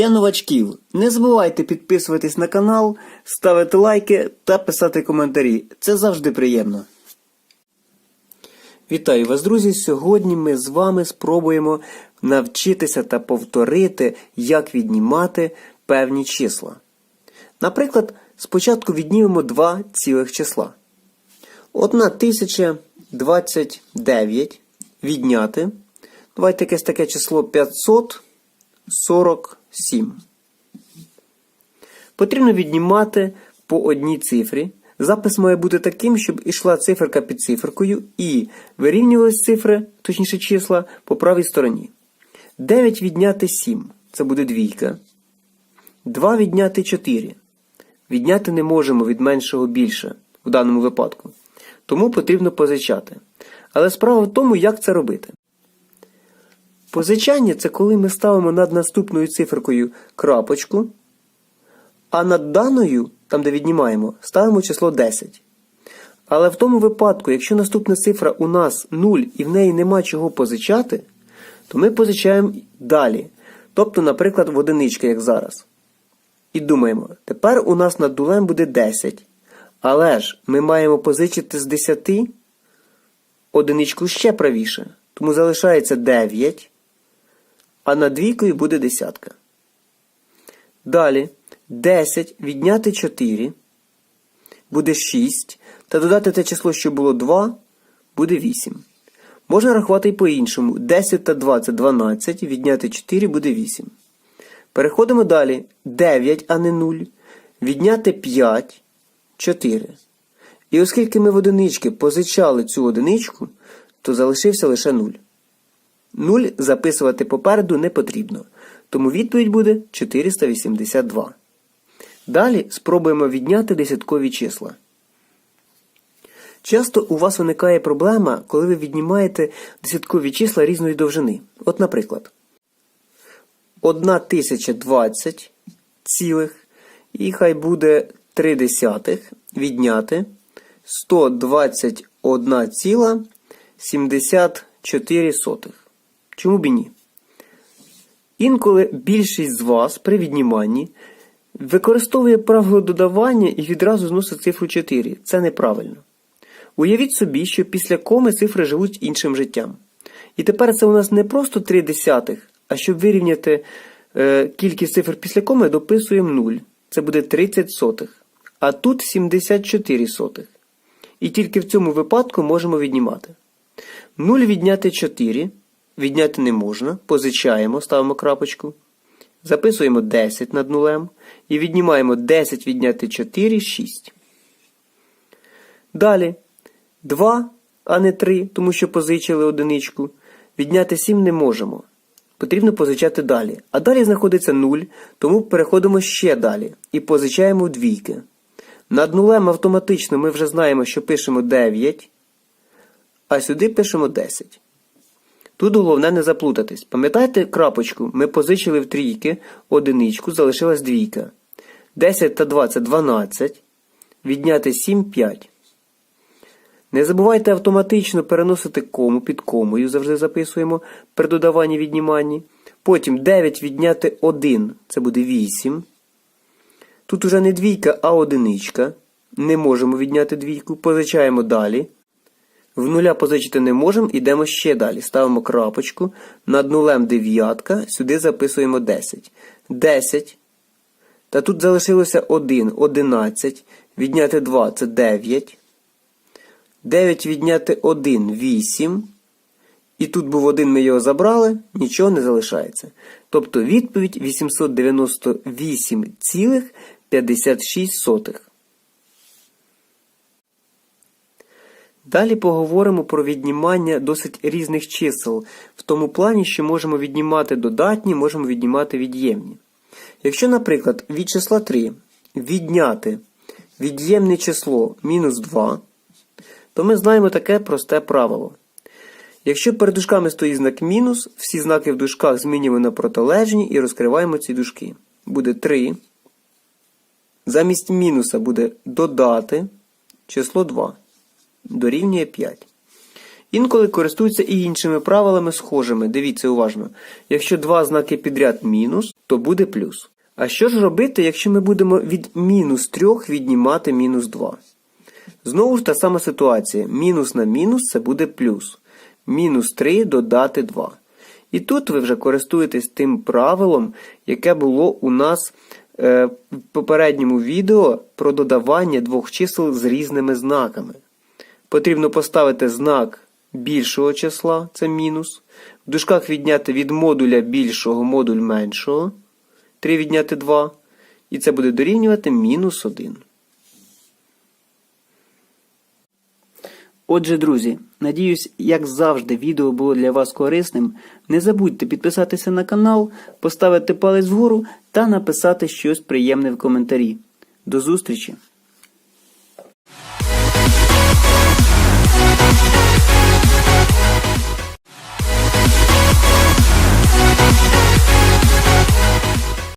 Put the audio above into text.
Для новачків не забувайте підписуватись на канал, ставити лайки та писати коментарі. Це завжди приємно. Вітаю вас, друзі! Сьогодні ми з вами спробуємо навчитися та повторити, як віднімати певні числа. Наприклад, спочатку віднімемо два цілих числа. 1029 відняти. Давайте якесь таке число 547. Потрібно віднімати по одній цифрі. Запис має бути таким, щоб ішла циферка під циферкою і вирівнювалися цифри, точніше числа, по правій стороні. 9 відняти 7. Це буде двійка. 2 відняти 4. Відняти не можемо від меншого більше в даному випадку. Тому потрібно позичати. Але справа в тому, як це робити. Позичання це коли ми ставимо над наступною циферкою крапочку, а над даною, там де віднімаємо, ставимо число 10. Але в тому випадку, якщо наступна цифра у нас 0 і в неї нема чого позичати, то ми позичаємо далі. Тобто, наприклад, в одинички, як зараз. І думаємо, тепер у нас над дулем буде 10. Але ж ми маємо позичити з 10 одиничку ще правіше. Тому залишається 9, а над двійкою буде десятка. Далі 10 відняти 4 буде 6. Та додати те число, що було 2, буде 8. Можна рахувати і по-іншому. 10 та 2 це 12, відняти 4 буде 8. Переходимо далі. 9, а не 0. Відняти 5, 4. І оскільки ми в одинички позичали цю одиничку, то залишився лише 0. 0 записувати попереду не потрібно. Тому відповідь буде 482. Далі спробуємо відняти десяткові числа. Часто у вас виникає проблема, коли ви віднімаєте десяткові числа різної довжини. От, наприклад, 1020 цілих, і хай буде 3 десятих відняти 121 ціла 74 сотих. Чому б і ні? Інколи більшість з вас при відніманні використовує правило додавання і відразу зносить цифру 4. Це неправильно. Уявіть собі, що після коми цифри живуть іншим життям. І тепер це у нас не просто 3 десятих, а щоб вирівняти е, кількість цифр після коми, дописуємо 0. Це буде 30 сотих. А тут 74 сотих. І тільки в цьому випадку можемо віднімати. 0 відняти 4. Відняти не можна. Позичаємо, ставимо крапочку. Записуємо 10 над нулем. І віднімаємо 10 відняти 4 6. Далі 2, а не 3, тому що позичили одиничку. Відняти 7 не можемо. Потрібно позичати далі. А далі знаходиться 0, тому переходимо ще далі і позичаємо двійки. Над нулем автоматично ми вже знаємо, що пишемо 9, а сюди пишемо 10. Тут головне не заплутатись. Пам'ятаєте крапочку? Ми позичили в трійки, одиничку, залишилась двійка. 10 та 2 це 12. Відняти 7 5. Не забувайте автоматично переносити кому під комою, завжди записуємо при додаванні відніманні. Потім 9 відняти 1, це буде 8. Тут уже не двійка, а одиничка. Не можемо відняти двійку. Позичаємо далі. В нуля позичити не можемо, йдемо ще далі. Ставимо крапочку. Над нулем дев'ятка, сюди записуємо 10. 10. Та тут залишилося 1, 11. Відняти 2 це 9. 9 відняти 1 8. І тут був 1, ми його забрали, нічого не залишається. Тобто відповідь 898,56. Далі поговоримо про віднімання досить різних чисел, в тому плані, що можемо віднімати додатні, можемо віднімати від'ємні. Якщо, наприклад, від числа 3 відняти від'ємне число мінус 2, то ми знаємо таке просте правило. Якщо перед дужками стоїть знак мінус, всі знаки в дужках змінюємо на протилежні і розкриваємо ці дужки. Буде 3. Замість мінуса буде додати число 2. Дорівнює 5. Інколи користуються і іншими правилами схожими. Дивіться уважно. Якщо два знаки підряд мінус, то буде плюс. А що ж робити, якщо ми будемо від мінус 3 віднімати мінус 2? Знову ж та сама ситуація. Мінус на мінус це буде плюс. Мінус 3 додати 2. І тут ви вже користуєтесь тим правилом, яке було у нас е, в попередньому відео про додавання двох чисел з різними знаками. Потрібно поставити знак більшого числа, це мінус. В дужках відняти від модуля більшого модуль меншого. 3 відняти 2. І це буде дорівнювати мінус 1. Отже, друзі, надіюсь, як завжди, відео було для вас корисним. Не забудьте підписатися на канал, поставити палець вгору та написати щось приємне в коментарі. До зустрічі!